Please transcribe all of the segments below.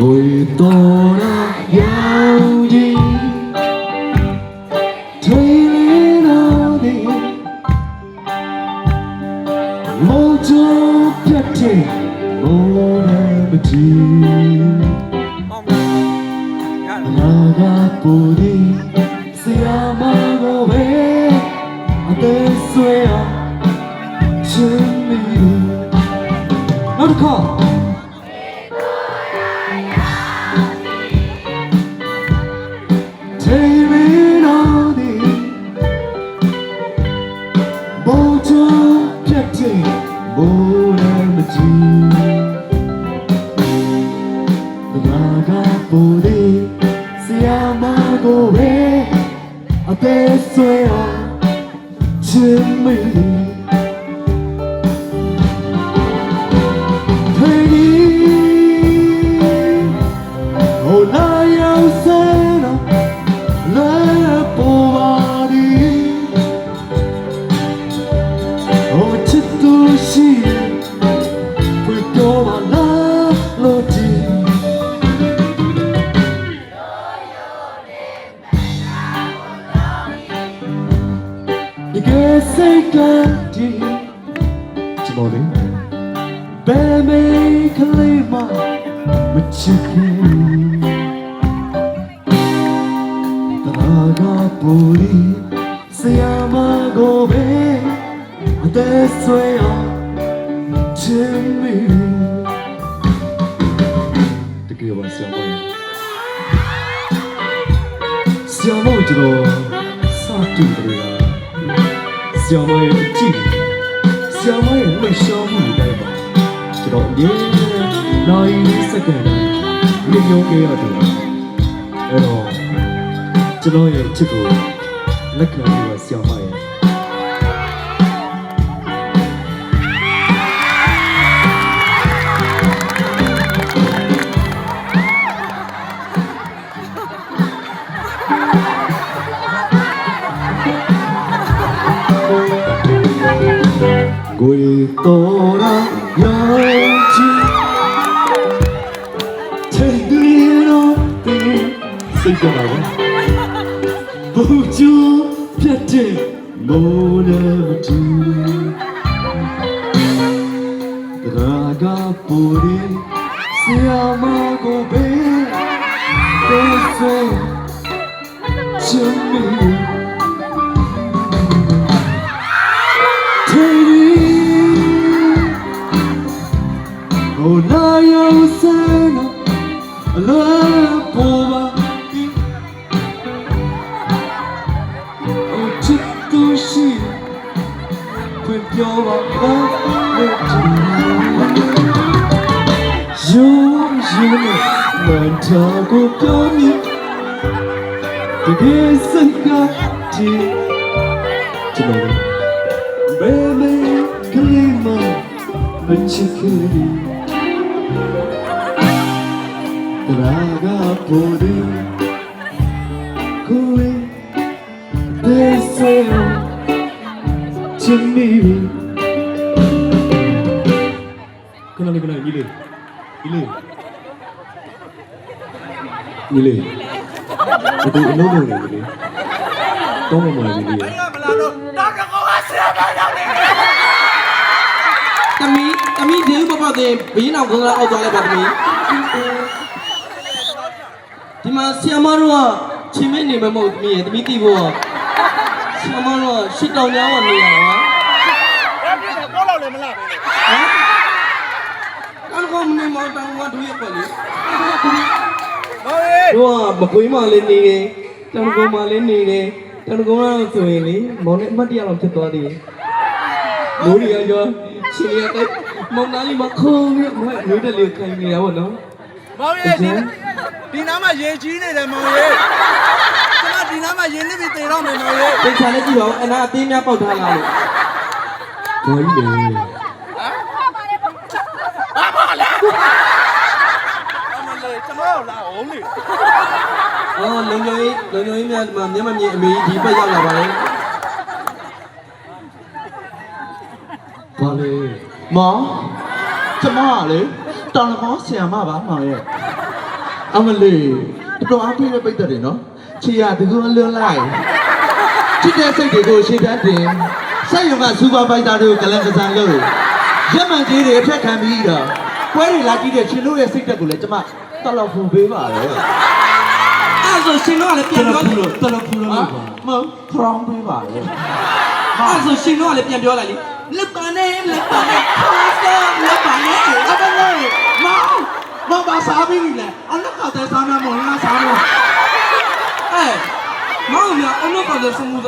ငွေတော်ရရောင်ကြီးထွေးလေးတော်သည်မောချပြတ်တဲ့မောရမတီနာဂပူဒီဆရာမကိုပဲအသက်ဆွေအောင်ချင်မီနောက်တစ်ခါ Me. ဒီကစိတ်ကဒီကျွန်တော်လေးဘယ်မေကလေးမမချစ်ခင်တရာကပူရီဆရာမကိုပဲအသက်ဆွေအောင်ချင်မီတကယ်ပါဆရာမဆရာမကျွန်တော်စတူတယ်က ဆရာမရဲ့အကြည့်ဆရာမရဲ့လှရှောင်းမှုတွေတိုင်းပါကျွန်တော်အမြဲနိုင်စက္ကန့်တိုင်းမြင်ရုံခဲ့ရတယ်အဲ့တော့ကျွန်တော်ရဲ့ချစ်ကိုလက်ခံ ရာဂပူရီဆရာမကိုပဲတဲ့ဆိုချင်မီ Oh, now you're saying, I love over. Oh, chip to she, with your love, you, when Tago Kami, the kiss and got Tomorrow, baby, Kalima, but you can't. တရာကပေါ်ဒီကိုယ်ဒေဆေချင်မီခဏလေးခဏကြီးလေးကြီးလေး ကြီးလေးဒီအလုံးလုံးလေးကြီးလေးတောင်းမမကြီးလေးသမီးသမီးဒီဥပပတဲ့ဘင်းအောင်ကလာအောက်သွားလိုက်ပါသမီးဒီမှာဆီယမတို့ကချင်းမင်းနေမမဟုတ်သမီးရဲ့သမီးတီးဖို့ဆီယမတို့ကရှစ်တောင်ကြားမှာနေရတာဟမ်ကောင်းကောင်းမနေမတောင်းကတို့ရပါလေ တို့ကမကွေးမှလည်းနေတယ်တောင်ကုန်းမှလည်းနေတယ်တောင်ကုန်းကဆိုရင်လေမောင်နဲ့အမတ်တရားလောက်ဖြစ်သွားသေးတယ်မိုးရီရရောရှင်ရတဲ့မောင်နာလီမခုံးပြီးမွေးမျိုးတလေးခိုင်းနေတာပေါ့နော်မောင်ရဲ့ဒီဒီနားမှာရေကြီးနေတယ်မောင်ရဲ့ကျွန်တော်ဒီနားမှာရေနစ်ပြီးတေတော့မယ်မောင်ရဲ့သိချာနဲ့ကြည့်ပါဦးအနာအသေးများပေါက်ထားလားလို့တော်ကြီးလေအမလေးကျွန်တော်လာအောင်လေ အော်လုံလုံကြီးလုံလုံကြီးများဒီမှာမျက်မမြင်အမေကြီးဒီဘက်ရောက်လာပါလေဘာလဲမောင်ကျမကလေတောင်လမောဆရာမပါမောင်ရဲ့အမလေးတော်တော်အားပြည့်တဲ့ပိတ်သက်တယ်နော်ချီရတကူအလွန်လိုက်ချစ်တဲ့စိတ်တွေကိုရှေ့တန်းတင်ဆက်ရုံကစူပါဗိုက်ဇာတွေကိုကလန်ကစားလို့ရက်မှန်ကြီးတွေအထက်ခံပြီးတော့ပွဲတွေလာကြည့်တဲ့ရှင်တို့ရဲ့စိတ်သက်ကိုလည်းကျမတော်တော်ဖူပေးပါလေ အဲ့ဆိုရှင်တော့လည်းပြန်ပြောတယ်တော်တော်ဖူလို့ဟာပါမဟုတ်ခရောင်းပေးပါလေအဲ့ဆိုရှင်တော့လည်းပြန်ပြောလိုက်လေလက်ပါနဲ့လက်ပါနဲ့ခေါ်စလက်ပါနဲ့အမလေးမောင်မောင်ပါစားပြီးလေအလကတဲ့စားမမောင်လားစားမအဲ့မောင်များအုံတော့ကတော့စမှု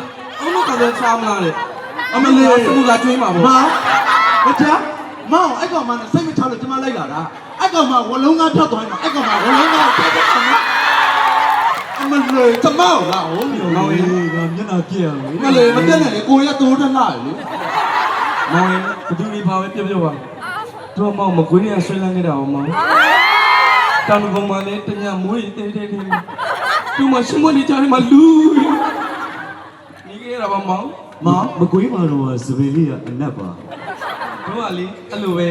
အုံတော့ကတော့ချာမလားလေအမလေးစမှုကကျွေးမှာပေါ့မောင်မချာမောင်အဲ့ကောင်မနဲ့စိတ်မချလို့ကျမလိုက်လာတာအဲ့ကောင်မဝလုံးကားဖြတ်သွားရင်အဲ့ကောင်မဝလုံးကားဖြတ်သွားတယ်အ မလေးကျမောင်လားဟိုမျိုးမောမောင်င်ရေလေးကမျက်နှာပြည့်ရမယ်မလေးမတက်နဲ့လေကိုရတိုးထလာလေမောင်ဘသူနေပါပဲပြပြပါတော့မောင်မကွေးနေဆွဲလန်းနေတာအောင်မောင်တန်ကုန်မလေးတညမွေးတေးတေးတေးသူမရှိမနေကြတယ်မလူနေကြရပါမောင်မောင်မကွေးမှာတော့စပယ်လေးကအနက်ပါတို့ကလေအဲ့လိုပဲ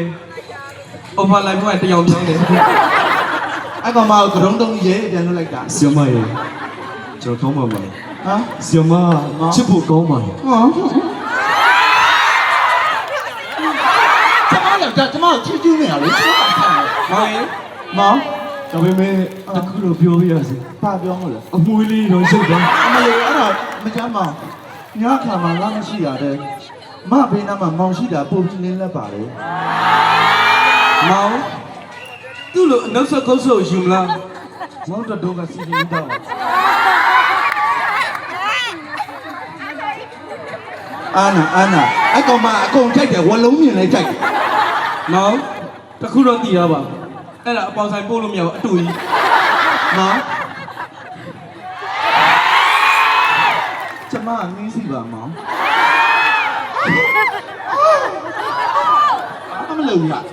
over life ကတယောက်ပြောင်းတယ် အဲ့ကောင်မကိုကရုံးတုံးရဲပြန်လွတ်လိုက်တာဆီယမရေကျွန်တော်ကောင်းပါမှာဟမ်ဆီယမချစ်ဖို့ကောင်းပါလေဟောကျမလည်းကျမကိုချစ်ကျူးနေရလေမောင်ရေမောင်ဒါပေမဲ့တခုတော့ပြောပြရစီဘာပြောမလဲအမွေလေးတော့ရုပ်ပါအမလေးအဲ့ဒါမကြမ်းမောင်ညခါမှာလာမရှိရတဲ့မဘေးနားမှာမောင်ရှိတာပုံပြင်းလေးလက်ပါလေမောင် သူ့လိုအနှုတ်ဆက်ခုတ်ဆိုယူမလားမောင်တို့ကစီစဉ်တော့အာနာအာနာအဲ့ကောင်မအကုန်ကြိုက်တယ်ဝလုံးမြင်လိုက်ကြိုက်တယ်မောင်တခုတော့တည်ရပါအဲ့ဒါအပေါင်ဆိုင်ပို့လို့မရဘူးအတူကြီးမောင်ကျမအမင်းစီပါမောင်အမလို့လား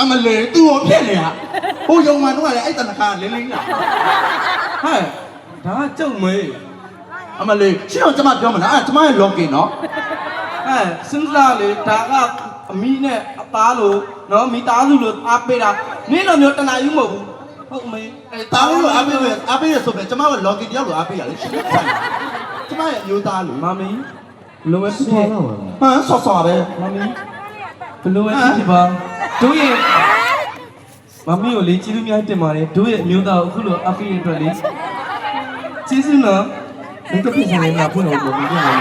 အမလေးသူ့ကိုဖြစ်နေတာဟိုယုံမှတော့လည်းအဲ့တနခါလင်းလင်းလာဟဲ့ဒါကကြုံမေးအမလေးရှင်းတော့ကျမပြောမလားအဲ့ဒါကျမရဲ့ login နော်ဟဲ့စဉ်းစားလေဒါကအမီနဲ့အသားလို့နော်မိသားစုလို့အားပေးတာနင်းတော့မျိုးတနာယူမဟုတ်ဘူးဟုတ်မေးအဲတားလို့အားပေးမယ်အားပေးရဆိုပဲကျမက login တယောက်လိုအားပေးရလေရှင်းတယ်ကျမရဲ့အမျိုးသားလူမမီဘလိုပဲဖြစ်ဆောဖြစ်လာပါဟမ်ဆော့ဆော့ပဲမမီဘလိုပဲဖြစ်ဖြစ်ပါ တို့ရဲ့မမီကိုလေကျေးဇူးများတင်ပါတယ်တို့ရဲ့အမျိုးသားကိုအခုလိုအားပေးရတဲ့အတွက်လေကျေးဇူးနော်ဒီကပြည်ဆိုင်မှာဖွင့်လို့ပုံပြနေတယ်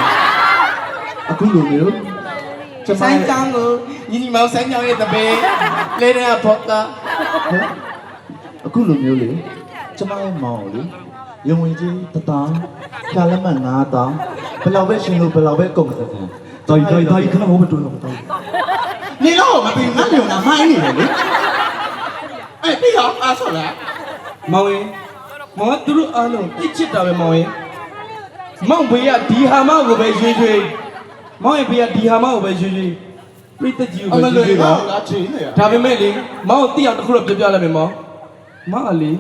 အခုလိုမျိုးကျမဆိုင်တောင်းကိုညီညီမောင်ဆိုင်ကြောင်ရဲ့တပည့်လေးတဲ့ဖော့တာအခုလိုမျိုးလေကျမရဲ့မောင်ကိုလေရုံဝင်ကြီးတတောင်းဖြာလက်မှတ်9တောင်းဘယ်လောက်ပဲရှင်လို့ဘယ်လောက်ပဲကုန်တယ်တိုင်တိုင်တိုင်ခဏမဟုတ်တော့တော့တိုင် နေတော့မပြီးငတ်လုံတာမိုင်းနေတယ်လေအဲ့ပြီးတော့အားဆော့လားမောင်ရင်မောင်ကသူတို့အားလုံးပြစ်ချစ်တာပဲမောင်ရင်မောင်ဘေးကဒီဟာမကိုပဲရွေးရွေးမောင်ရဲ့ဘေးကဒီဟာမကိုပဲရွေးရွေးပြစ်သက်ကြီးအကိုမပဲရွေးလေးရွေးပါတော့လာချင်နေရဒါပေမဲ့လေမောင်ကိုတိအောင်တစ်ခုတော့ပြောပြလိုက်မယ်မောင်မောင်ကလေ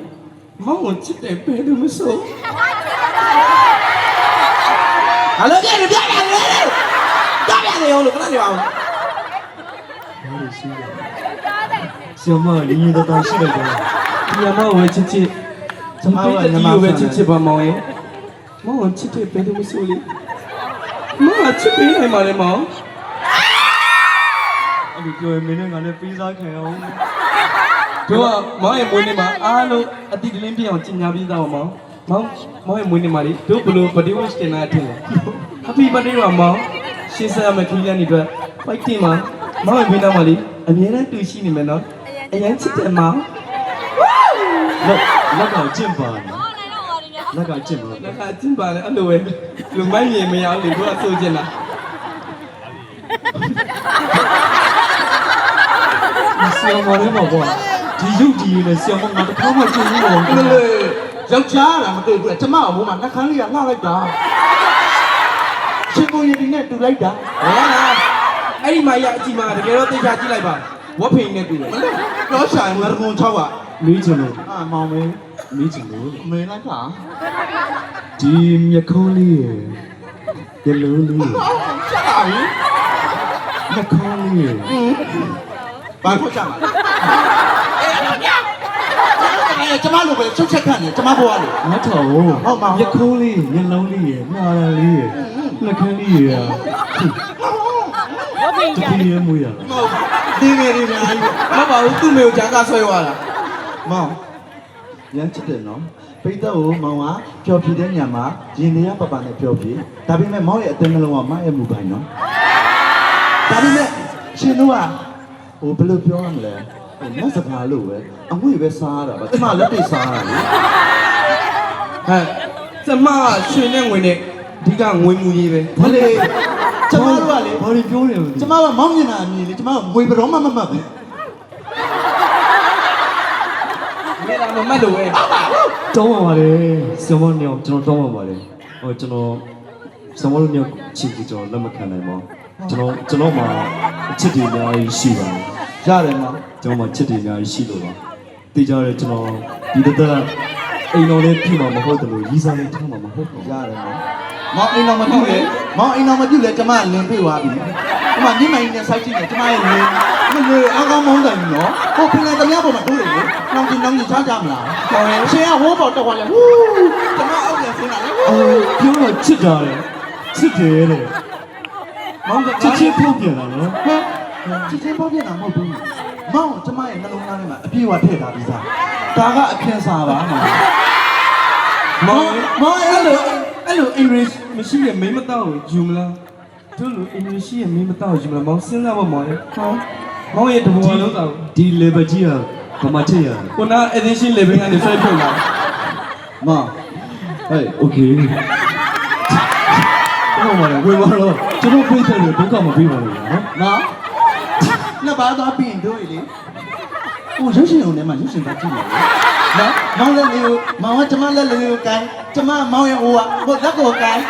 မောင်ကိုချစ်တယ်ပဲလို့မဆိုဟာလို့ပြရပြရတယ်ပြရတယ်ရောလို့ခဏနေပါဦး ဆီယမညီညီတော်တော်ရှိလိုက်တယ်ဒီမှာမောင်ကိုချစ်ချစ်ကျမတို့ညီကိုပဲချစ်ချစ်ပါမောင်ရဲ့မောင်ကိုချစ်တယ်ပဲလို့မဆိုလေမောင်ကချစ်ပေးနိုင်ပါလေမောင်အဲ့ဒီပြောရင်မင်းနဲ့ငါလည်းပေးစားခံအောင်တို့ကမောင်ရဲ့မွေးနေ့မှာအားလုံးအတိတ်ကလင်းပြအောင်ကျင်ညာပြီးသားပါမောင်မောင်မောင်ရဲ့မွေးနေ့မှာလေတို့ဘလို့ဗဒီဝစ်တင်လာတယ် Happy birthday ပါမောင်ရှင်းဆက်ရမယ့်ခရီးလမ်းတွေအတွက် fighting မှာ မောင်ရဲ့ဘေးနားမှာလေအမြဲတမ်းတူရှိနေမယ်နော်အရင်ချစ်တယ်မောင်လက်လက်ကကျင့်ပါလက်ကကျင့်ပါလက်ကကျင်းပါလေအဲ့လိုပဲလူမိုင်းမြင်မရဘူးလေတို့ကဆိုချင်တာဆီယမလေးမှာပေါ့ဒီရုပ်ကြီးနဲ့ဆီယမငါတစ်ခါမှကျင့်ဘူးတော့အမလေးယောက်ျားလားမတွေ့ဘူးကျမကဘိုးမှာနှက်ခမ်းလေးကလှလိုက်တာရှင်ကိုရင်ဒီနဲ့တူလိုက်တာဟောလား အဲ့ဒီမှာရအကြည့်မှာတကယ်တော့သိချာကြည့်လိုက်ပါဝက်ဖိန်နဲ့တူတယ်မလေးတော့ဆိုင်ငါတကုံ6ကမီးချင်လို့အာမောင်မင်းမီးချင်လို့မင်းလိုက်တာဒီမျက်ခုံးလေးရယ်ရလုံးလေးရယ်ချက်ပါပြီမျက်ခုံးလေးရယ်ဘာထွက်ကြမှာလဲပဲချုပ်ချက်ခံနေကျမဘွားလေငါထောက်ဟုတ်ရခိုးလေးမျက်လုံးလေးရနှာရလေးရလက်ခန်းလေးရ တတိယမွေးရမဟုတ်တင်းငယ်တွေများကြီးမဟုတ်ပါဘူးသူ့မေကိုဂျာကဆွဲသွားတာမောင်ရမ်းချစ်တယ်နော်ပိတ်တော့မောင်ကပျော်ဖြေတဲ့ညမှာရင်နေရပပနဲ့ပျော်ဖြေဒါပေမဲ့မောင်ရဲ့အတင်းနှလုံးကမရဲ့မူပိုင်းနော်ဒါပေမဲ့ရှင်တို့ကဟိုဘယ်လိုပြောရမလဲဟိုမက်စကားလို့ပဲအငွေပဲစားရတာပါကျမလက်တွေစားရတာလေဟဲ့ကျမကရွှေနဲ့ငွေနဲ့အဓိကငွေမူကြီးပဲဘာလေ ကျမတို့ကလေဘာတွေပြောနေလဲကျမကမောင်မြင်တာအမြင်လေကျမကငွေဘရောမှမမှတ်ဘူးမြေတာမမတ်လို့ပဲတောင်းပါပါလေဆမညောကျွန်တော်တောင်းပါပါလေဟိုကျွန်တော်ဆမလို့ညောချစ်ပြီးကျွန်တော်လက်မခံနိုင်ပါကျွန်တော်ကျွန်တော်မှာအချစ်တွေအများကြီးရှိပါတယ်ရတယ်မောင်ကျွန်တော်မှာချစ်တွေအများကြီးရှိလို့ပါတေးကြရဲကျွန်တော်ဒီတသက်အိမ်တော်လေးပြမှာမဟုတ်တယ်လို့ရီးစားလေးထားမှာမဟုတ်ဘူးရတယ်မောင် မောင်အိမ်တော်မပြုတ်လေမောင်အိမ်တော်မပြုတ်လေကျမကလင်ပြေးသွားပြီဒီမှာမြင့်မိုင်းနဲ့စိုက်ကြည့်နေကျမရဲ့လင်မလို့အကောင်းမောင်းတယ်နော်ဟိုဖင်လေတမရပေါ်မှာထိုးတယ်လေနောင်ကျနောင်ကျချားကြမလားဟောရှင်ကဝိုးပေါ်တော့သွားလေဟူးကျမအောက်ပြန်ဆင်းလာလေအော်ပြောတော့ချစ်တာလေချစ်တယ်လေမောင်ကချစ်ချင်းထုတ်ပြန်လာနော်ဟမ်ချစ်ချင်းပေါက်ပြန်တာမဟုတ်ဘူးမောင်ကျမရဲ့နှလုံးသားထဲမှာအပြည့်အဝထည့်ထားပြီးသားဒါကအဖြင်းစားပါမောင်မောင်မောင် အဲ့လိုအဲ့လို English မရှိရဲ့မိမတော့ယူမလားတို့လို English ရဲ့မိမတော့ယူမလားမောင်စဉ်းစားပါမောင်ရဲ့ဟောမောင်ရဲ့တဘောလုံးတော့ဒီ level ကြီးကဘာမှချစ်ရလဲခုန edition level ကနေဆွဲထုတ်လာမောင်ဟေး okay တော့ပါလေဝင်ပါတော့ကျွန်တော်ပြေးတယ်လို့ဒုက္ခမပေးပါဘူးနော်နော်နှစ်ပါးသွားပြင်တို့လေဟိုရုပ်ရှင်ုံထဲမှာရုပ်ရှင်ပါကြည့်နေလေနော်မောင်လက်လေးကိုမောင်ကကျမလက်လေးကိုကိုင်း ကျမမောင်ရဲ့ဟိုကဟိုလက်ကိုကိုင်း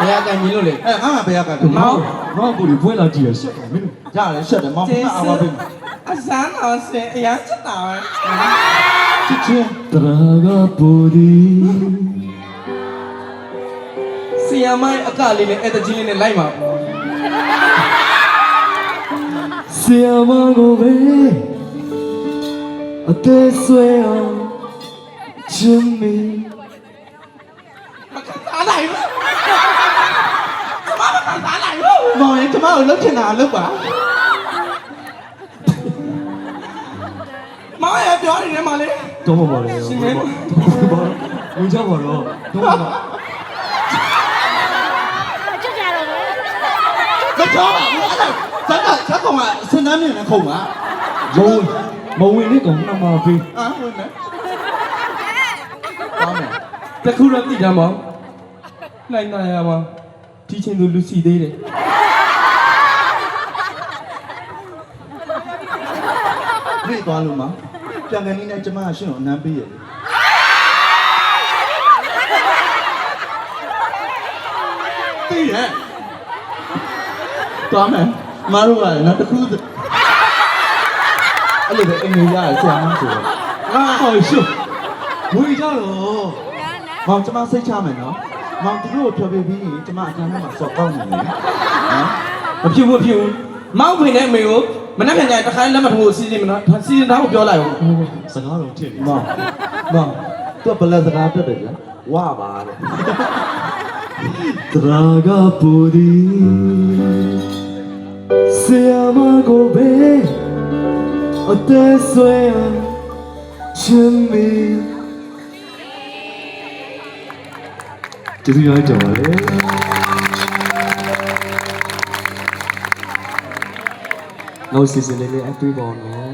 ဘယ်ကညီလို့လေအဲငါမှဘယ်ကကမောင်မောင်ကိုဒီပွဲလာကြည့်ရရှက်တယ်မင်းတို့ရတယ်ရှက်တယ်မောင်ကအားပါပြီအစမ်းအောင်စင်အရန်ချစ်တာပဲချစ်ချင်းတရာကပူဒီဆီယမိုင်းအကလေးနဲ့အဲ့တကြီးလေးနဲ့လိုက်ပါဆီယမကိုပဲအသေးဆွဲအောင်ချင်မီမ lại 그만은 다 달라요. 너의 그만을 넣지 않을 거야. 마야 별이네 말이. 너무 멀어요. 심해. 너무 멀어. 혼자 멀어. 너무 멀어. 너 저거 잠깐 잠깐만 선남이는 공아. 뭐 뭐왜 이렇게 공나 마비? 아, 왜네? 다음에. 자, 그럼 이제 뭐? လေးကောင်နှမပေးအာဝင်မယ်ကောင်းတယ်တခုတော့သိကြမောင်နိုင်နိုင်ရမှာဒီချင်းသူလူစီသေးတယ်ပြေးသွားလို့မပြန်ကန်နေနဲ့ကျမကရှင်းကိုအနမ်းပေးရတယ်သိရဲ့သွားမယ်မအားလို့ရတယ်နော်တခုအဲ့လိုပဲအင်္ဂလိပ်ရတယ်ဆရာမဆိုတော့အာဟောရှုဝင်ကြတော့မောင်ကျမစိတ်ချမယ်နော် မောင်သူတို့ကိုဖြောပြပြီးရင်ကျမအခန်းထဲမှာစော်ကောင်းနေတယ်နော်မဖြစ်ဘူးမဖြစ်ဘူးမောင်ဖိနေအမေကိုမနေ့ကညတခါလက်မထိုးစီစဉ်မနော်စီစဉ်သားကိုပြောလိုက်အောင်စကားတော့ထည့်နေမောင်မောင်သူကဘလက်စကားပြတ်တယ်ဗျာဝါပါတဲ့တရာကပူဒီဆီယမကိုပဲအသေးဆွဲအောင်ချင်မီ ကျေးဇူးများကြော်ပါလေနောက်စီစဉ်လေးလေးအတွေ့ပါအောင်နော်